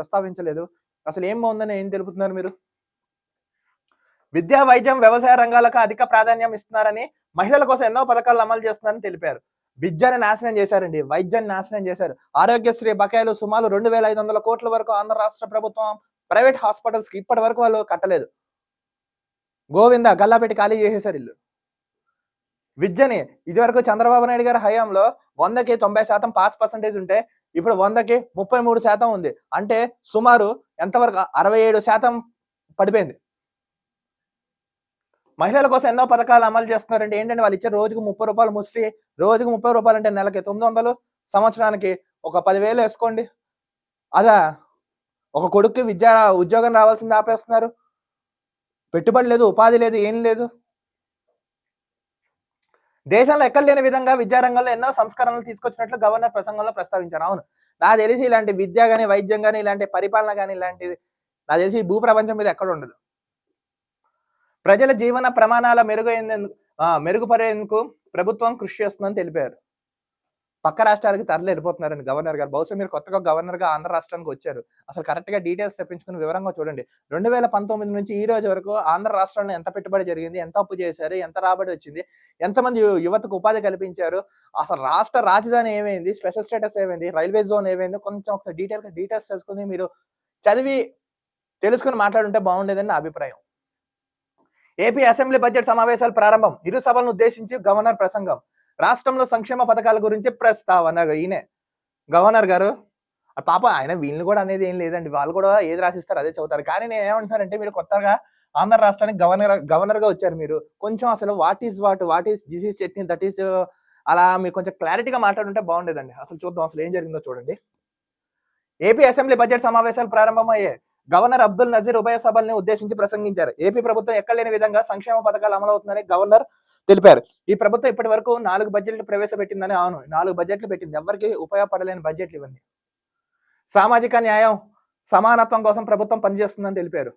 ప్రస్తావించలేదు. అసలు ఏం బాగుందని ఏం తెలుపుతున్నారు మీరు? విద్యా వైద్యం వ్యవసాయ రంగాలకు అధిక ప్రాధాన్యం ఇస్తున్నారని మహిళల కోసం ఎన్నో పథకాలు అమలు చేస్తున్నారని తెలిపారు. విద్యని నాశనం చేశారండి. వైద్యాన్ని నాశనం చేశారు. ఆరోగ్యశ్రీ బకాయిలు సుమారు రెండు వేల ఐదు వందల కోట్ల వరకు ఆంధ్ర రాష్ట్ర ప్రభుత్వం ప్రైవేట్ హాస్పిటల్స్కి ఇప్పటి వరకు వాళ్ళు కట్టలేదు. గోవింద గల్లాపెట్టి ఖాళీ చేసేశారు ఇల్లు. విద్యని ఇదివరకు చంద్రబాబు నాయుడు గారి హయాంలో వందకి తొంభై శాతం పాస్ పర్సంటేజ్ ఉంటే ఇప్పుడు వందకి ముప్పై మూడు శాతం ఉంది. అంటే సుమారు ఎంతవరకు? అరవై ఏడు శాతం పడిపోయింది. మహిళల కోసం ఎన్నో పథకాలు అమలు చేస్తున్నారంటే ఏంటంటే వాళ్ళు ఇచ్చే రోజుకు ముప్పై రూపాయలు ముష్టి రోజుకు ముప్పై రూపాయలు అంటే నెలకి తొమ్మిది వందలు సంవత్సరానికి ఒక పదివేలు వేసుకోండి. అదా? ఒక కొడుక్కి విద్యా ఉద్యోగం రావాల్సింది ఆపేస్తున్నారు. పెట్టుబడి లేదు ఉపాధి లేదు ఏం లేదు. దేశంలో ఎక్కడ లేని విధంగా విద్యారంగంలో ఎన్నో సంస్కరణలు తీసుకొచ్చినట్లు గవర్నర్ ప్రసంగంలో ప్రస్తావించారు. అవును. నాకు తెలిసి ఇలాంటి విద్య కానీ వైద్యం కానీ ఇలాంటి పరిపాలన కానీ ఇలాంటిది నాకు తెలిసి ఈ భూ ప్రపంచం మీద ఎక్కడ ఉండదు. ప్రజల జీవన ప్రమాణాల మెరుగైనందుకు మెరుగుపడేందుకు ప్రభుత్వం కృషి చేస్తుందని తెలిపారు. పక్క రాష్ట్రాలకి తరలి వెళ్ళిపోతున్నారని గవర్నర్ గారు. బహుశా మీరు కొత్తగా గవర్నర్గా ఆంధ్ర రాష్ట్రానికి వచ్చారు. అసలు కరెక్ట్గా డీటెయిల్స్ తెప్పించుకుని వివరంగా చూడండి. రెండు వేల పంతొమ్మిది నుంచి ఈ రోజు వరకు ఆంధ్ర రాష్ట్రంలో ఎంత పెట్టుబడి జరిగింది ఎంత అప్పు చేశారు ఎంత రాబడి వచ్చింది ఎంతమంది యువతకు ఉపాధి కల్పించారు అసలు రాష్ట్ర రాజధాని ఏమైంది స్పెషల్ స్టేటస్ ఏమైంది రైల్వే జోన్ ఏమైంది కొంచెం ఒకసారి డీటెయిల్గా డీటెయిల్స్ తెలుసుకుని మీరు చదివి తెలుసుకుని మాట్లాడుంటే బాగుండేదని నా అభిప్రాయం. ఏపీ అసెంబ్లీ బడ్జెట్ సమావేశాలు ప్రారంభం. ఇరు సభలను ఉద్దేశించి గవర్నర్ ప్రసంగం. రాష్ట్రంలో సంక్షేమ పథకాల గురించి ప్రస్తావన ఈయనే. గవర్నర్ గారు పాప ఆయన వీళ్ళు కూడా అనేది ఏం లేదండి. వాళ్ళు కూడా ఏది రాసిస్తారు అదే చదువుతారు. కానీ నేను ఏమంటున్నానంటే మీరు కొత్తగా ఆంధ్ర రాష్ట్రానికి గవర్నర్ గవర్నర్గా వచ్చారు మీరు. కొంచెం అసలు what is what what is this is chutney that is అలా మీరు కొంచెం క్లారిటీగా మాట్లాడుంటే బాగుండేదండి. అసలు చూద్దాం అసలు ఏం జరిగిందో చూడండి. ఏపీ అసెంబ్లీ బడ్జెట్ సమావేశాలు ప్రారంభమయ్యాయి. గవర్నర్ అబ్దుల్ నజీర్ ఉభయ సభల్ని ఉద్దేశించి ప్రసంగించారు. ఏపీ ప్రభుత్వం ఎక్కలేని విధంగా సంక్షేమ పథకాలు అమలవుతుందని గవర్నర్ తెలిపారు. ఈ ప్రభుత్వం ఇప్పటి వరకు నాలుగు బడ్జెట్లు ప్రవేశపెట్టిందని అవును నాలుగు బడ్జెట్లు పెట్టింది. ఎవరికి ఉపయోగపడలేని బడ్జెట్లు ఇవన్నీ. సామాజిక న్యాయం సమానత్వం కోసం ప్రభుత్వం పనిచేస్తుందని తెలిపారు.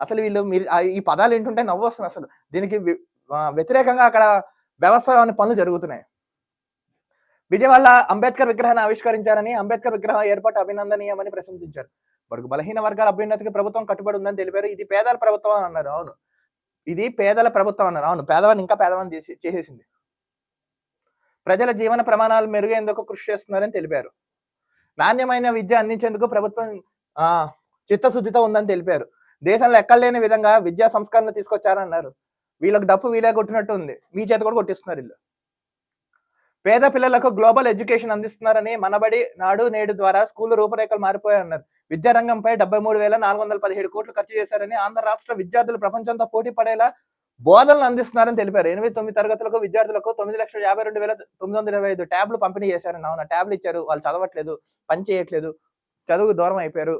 అసలు వీళ్ళు మీరు ఈ పదాలు ఏంటుంటే నవ్వు వస్తుంది అసలు. దీనికి వ్యతిరేకంగా అక్కడ వ్యవస్థ పనులు జరుగుతున్నాయి. విజయవాడ అంబేద్కర్ విగ్రహాన్ని ఆవిష్కరించారని అంబేద్కర్ విగ్రహం ఏర్పాటు అభినందనీయమని ప్రశంసించారు. బడుగు బలహీన వర్గాల అభ్యున్నతికి ప్రభుత్వం కట్టుబడి ఉందని తెలిపారు. ఇది పేదల ప్రభుత్వం అని అన్నారు. అవును. ఇది పేదల ప్రభుత్వం అన్నారు. అవును. పేదవాన్ని ఇంకా పేదవాన్ని చేసి చేసేసింది. ప్రజల జీవన ప్రమాణాలు మెరుగేందుకు కృషి చేస్తున్నారని తెలిపారు. నాణ్యమైన విద్య అందించేందుకు ప్రభుత్వం ఆ చిత్తశుద్ధితో ఉందని తెలిపారు. దేశంలో ఎక్కడలేని విధంగా విద్యా సంస్కరణ తీసుకొచ్చారన్నారు వీళ్ళకి డప్పు వీలే కొట్టినట్టు ఉంది. మీ చేత కూడా కొట్టిస్తున్నారు వీళ్ళు. పేద పిల్లలకు గ్లోబల్ ఎడ్యుకేషన్ అందిస్తున్నారని మనబడి నాడు నేడు ద్వారా స్కూల్ రూపురేఖలు మారిపోయాయన్నారు విద్యారంగంపై డెబ్బై మూడు వేల నాలుగు వందల పదిహేడు కోట్లు ఖర్చు చేశారని ఆంధ్ర రాష్ట్ర విద్యార్థులు ప్రపంచంతో పోటీ పడేలా బోధనలు అందిస్తున్నారని తెలిపారు. ఎనిమిది తొమ్మిది తరగతులకు విద్యార్థులకు తొమ్మిది లక్షల యాభై రెండు వేల తొమ్మిది వందల ఇరవై ఐదు ట్యాబ్లు పంపిణీ చేశారని అవునా? ట్యాబ్లు ఇచ్చారు. వాళ్ళు చదవట్లేదు పని చేయట్లేదు చదువు దూరం అయిపోయారు.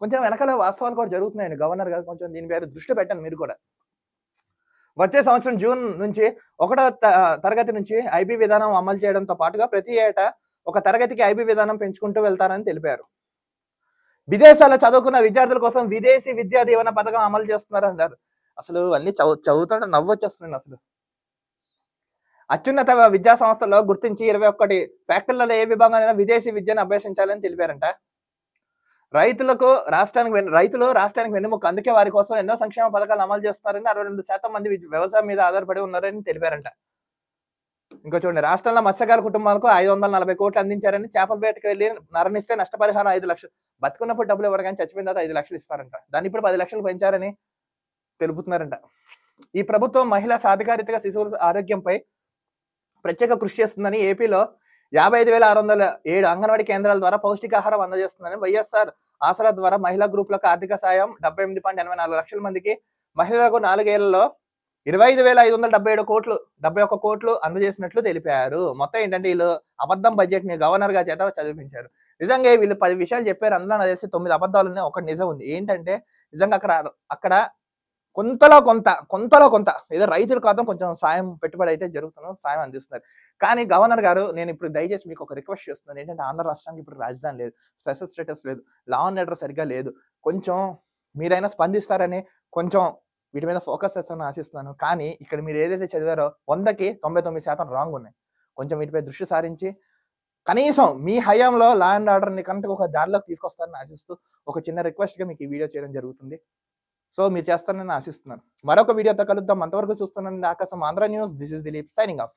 కొంచెం వెనకాల వాస్తవాలు కూడా జరుగుతున్నాయండి గవర్నర్ గారు కొంచెం దీని మీద దృష్టి పెట్టండి మీరు కూడా. వచ్చే సంవత్సరం జూన్ నుంచి ఒకటో త- తరగతి నుంచి ఐబీ విధానం అమలు చేయడంతో పాటుగా ప్రతి ఏటా ఒక తరగతికి ఐబీ విధానం పెంచుకుంటూ వెళ్తారని తెలిపారు. విదేశాల్లో చదువుకున్న విద్యార్థుల కోసం విదేశీ విద్యా దీవెన పథకం అమలు చేస్తున్నారన్నారు. అసలు అన్ని చదువు చదువుతుంటే నవ్వు అసలు. అత్యున్నత విద్యా సంస్థల్లో గుర్తించి ఇరవై ఒక్కటి ఫ్యాక్టరీలలో ఏ విభాగంలో విదేశీ విద్యను అభ్యసించాలని తెలిపారంట. రైతులకు రాష్ట్రానికి రైతులు రాష్ట్రానికి వెన్నుముక. అందుకే వారి కోసం ఎన్నో సంక్షేమ పథకాలు అమలు చేస్తున్నారని అరవై రెండు శాతం మంది వ్యవసాయం మీద ఆధారపడి ఉన్నారని తెలిపారంట. ఇంకో చూడండి రాష్ట్రంలో మత్స్యకార కుటుంబాలకు ఐదు వందల నలభై కోట్లు అందించారని చేపల వేటకు వెళ్ళి నరణిస్తే నష్టపరిహారం ఐదు లక్షలు. బతుకున్నప్పుడు డబ్బులు ఇవ్వడం కానీ చచ్చిపోయిన తర్వాత ఐదు లక్షలు ఇస్తారంట. దాన్ని ఇప్పుడు పది లక్షలు పెంచారని తెలుపుతున్నారంట. ఈ ప్రభుత్వం మహిళా సాధికారితగా శిశువుల ఆరోగ్యంపై ప్రత్యేక కృషి చేస్తుందని ఏపీలో యాభై ఐదు వేల ఆరు వందల ఏడు అంగన్వాడీ కేంద్రాల ద్వారా పౌష్టికాహారం అందజేస్తుందని వైఎస్ఆర్ ఆసరా ద్వారా మహిళా గ్రూపులకు ఆర్థిక సాయం డెబ్బై ఎనిమిది పాయింట్ ఎనభై నాలుగు లక్షల మందికి. మహిళలకు నాలుగేళ్ళలో ఇరవై ఐదు వేల ఐదు వందల డెబ్బై ఏడు కోట్లు డెబ్బై ఒక్క కోట్లు అందజేసినట్లు తెలిపారు. మొత్తం ఏంటంటే వీళ్ళు అబద్ధం బడ్జెట్ని గవర్నర్గా చేత చదివించారు. నిజంగా వీళ్ళు పది విషయాలు చెప్పారు. అందులో నాకు తెలిసి తొమ్మిది అబద్ధాలు ఉన్నాయి ఒకటి నిజం ఉంది. ఏంటంటే నిజంగా అక్కడ అక్కడ కొంతలో కొంత కొంతలో కొంత. ఏదో రైతులు కోసం కొంచెం సాయం పెట్టుబడి అయితే జరుగుతున్నాం సాయం అందిస్తున్నారు. కానీ గవర్నర్ గారు నేను ఇప్పుడు దయచేసి మీకు ఒక రిక్వెస్ట్ చేస్తున్నాను. ఏంటంటే ఆంధ్ర రాష్ట్రానికి ఇప్పుడు రాజధాని లేదు స్పెషల్ స్టేటస్ లేదు లా అండ్ ఆర్డర్ సరిగ్గా లేదు. కొంచెం మీరైనా స్పందిస్తారని కొంచెం వీటి మీద ఫోకస్ చేస్తానని ఆశిస్తున్నాను. కానీ ఇక్కడ మీరు ఏదైతే చదివారో వందకి తొంభై తొమ్మిది శాతం రాంగ్ ఉన్నాయి. కొంచెం వీటిపై దృష్టి సారించి కనీసం మీ హయాంలో లా అండ్ ఆర్డర్ని కనుక ఒక దారిలోకి తీసుకొస్తారని ఆశిస్తూ ఒక చిన్న రిక్వెస్ట్గా మీకు ఈ వీడియో చేయడం జరుగుతుంది. సో మీరు చేస్తారని ఆశిస్తున్నాను. మరొక వీడియోతో కలుద్దాం. అంతవరకు చూస్తున్నాను Akasham Andhra news. This is Dileep signing off